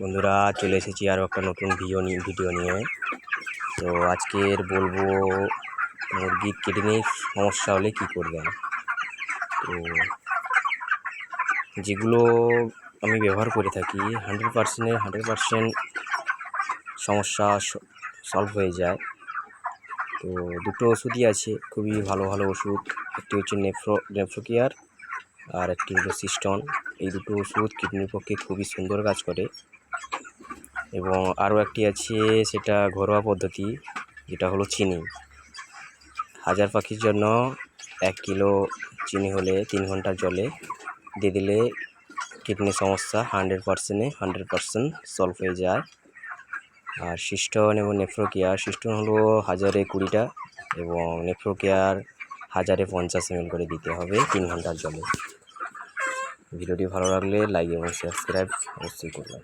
বন্ধুরা, চলে এসেছি আরও একটা নতুন ভিডিও নিয়ে ভিডিও নিয়ে। তো আজকের বলব মুরগির কিডনির সমস্যা হলে কী করবেন? তো যেগুলো আমি ব্যবহার করে থাকি হান্ড্রেড পার্সেন্টের হান্ড্রেড পার্সেন্ট সমস্যা সলভ হয়ে যায়। তো দুটো ওষুধই আছে, খুবই ভালো ভালো ওষুধ। একটি হচ্ছে নেফ্রো, নেফ্রোকেয়ার আর একটি হলো সিস্টন। এই দুটো ওষুধ কিডনির পক্ষে খুবই সুন্দর কাজ করে। এবং আরও একটি আছে, সেটা ঘরোয়া পদ্ধতি, যেটা হলো চিনি। হাজার পাখির জন্য এক কিলো চিনি হলে তিন ঘণ্টা জলে দিয়ে দিলে কিডনির সমস্যা হান্ড্রেড পার্সেন্টে হান্ড্রেড পার্সেন্ট সলভ হয়ে যায়। আর সিস্টন এবং নেফ্রোকেয়ার সিস্টন হলো হাজারে কুড়িটা এবং নেফ্রোকেয়ার হাজারে পঞ্চাশ এমএল করে দিতে হবে তিন ঘণ্টার জলে। ভিডিওটি ভালো লাগলে লাইক এবং সাবস্ক্রাইব অবশ্যই করবেন।